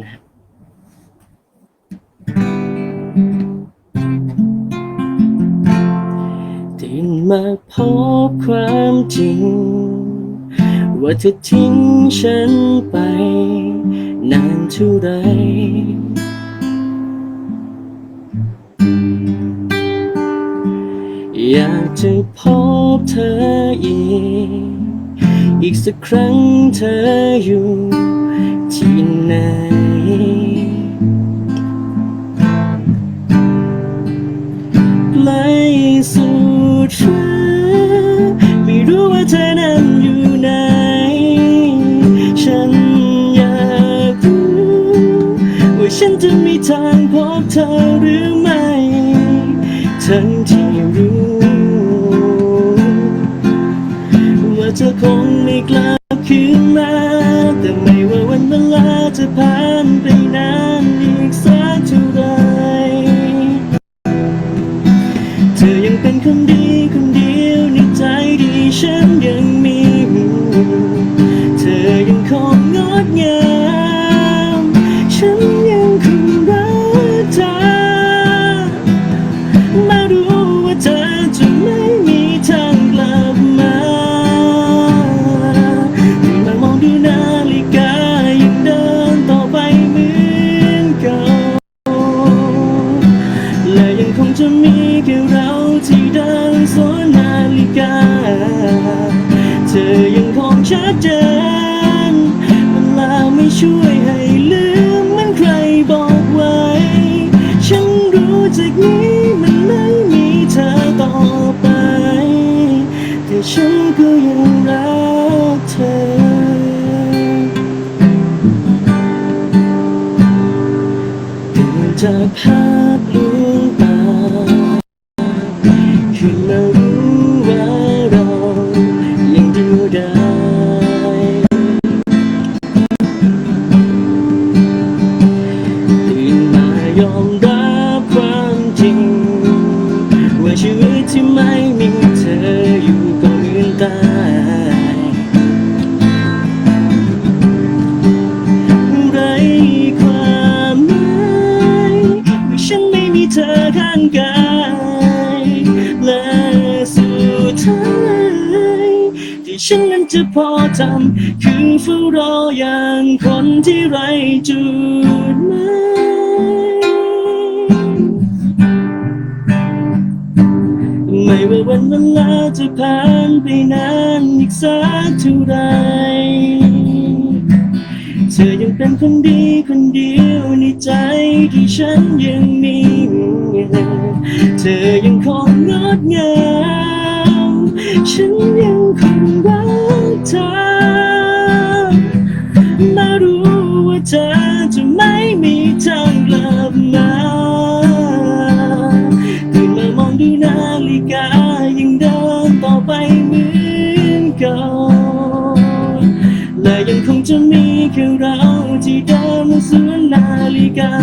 นะฮะตื่นมาพบความจริง ว่าเธอทิ้งฉันไป นานเท่าไรอยากจะพบเธออีก อีกสักครั้งเธออยู่ที่ไหน ฉันไม่รู้ว่าเธอนั้นอยู่ไหน ฉันอยากรู้ว่าฉันจะมีทางพบเธอหรือไม่ ยั ฉันนั้นจะพอทำคือเฝ้ารออย่างคนที่ไรจุดหมายไม่ว่าวันเวลาจะผ่านไปนานอีกสักเท่าไรเธอยังเป็นคนดีคนเดียวในใจที่ฉันยังมี เธอยังคงงดงามฉัน เธอมารู้ว่าเธอจะไม่มีทางกลับมาตื่นมามองดูนาฬิกายังเดินต่อไปเหมือนเก่าและยังคงจะมีแค่เราที่เดินสวนนาฬิกา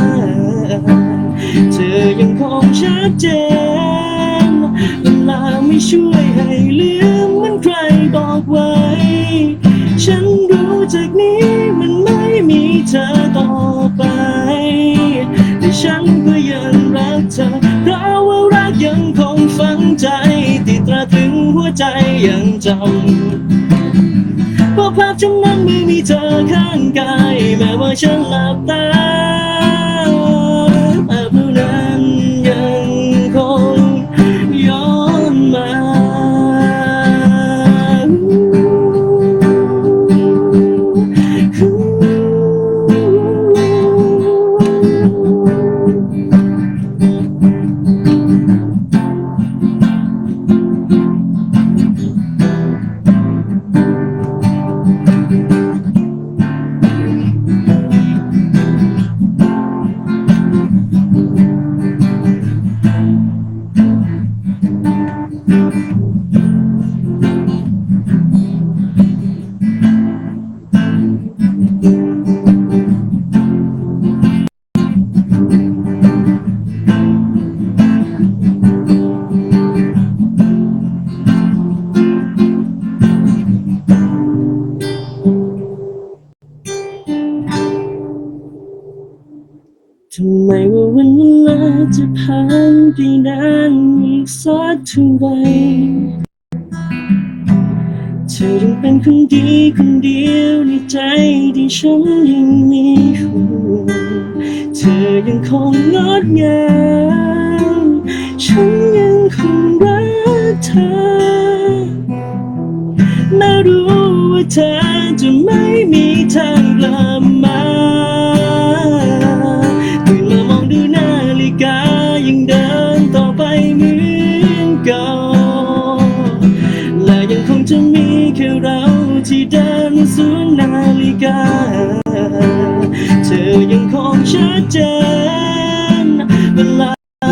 เธอยังคงชัดเจนเวลาไม่ช่วยให้ลืมเหมันใครบอกไว้ เธอต่อไป แต่ฉันก็ยังรักเธอเพราะว่ารักยังคงฝังใจ ติดตราถึงหัวใจยังจำเพราะภาพจำนั้นไม่มีเธอข้างกาย แม้ว่าฉันหลับตา ทำไมว่าวันเวลาจะผ่านไปนานอีกสักเท่าไหรเธอยังเป็นคนดีคนเดียวในใจที่ฉันยังมีห่วงเธอยังคงงดงามฉันยังคงรักเธอแม้รู้ว่าเธอจะไม่มีทางกลับมา เดินสวนนาฬิกา เธอยังคงชัดเจนเวลา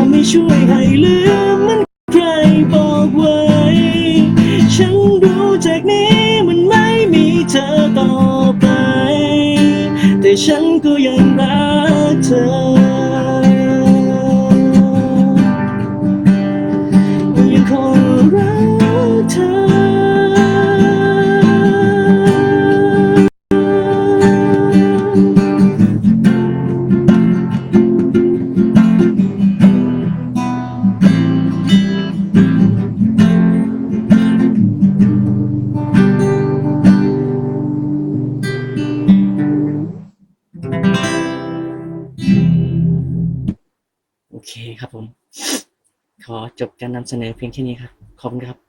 ไม่ช่วยให้ลืมมันใครบอกไว้ ฉันรู้จากนี้มันไม่มีเธอต่อไป แต่ฉันก็ยังรักเธอ ครับผม ขอจบการนำเสนอเพียงแค่นี้ครับ ขอบคุณครับ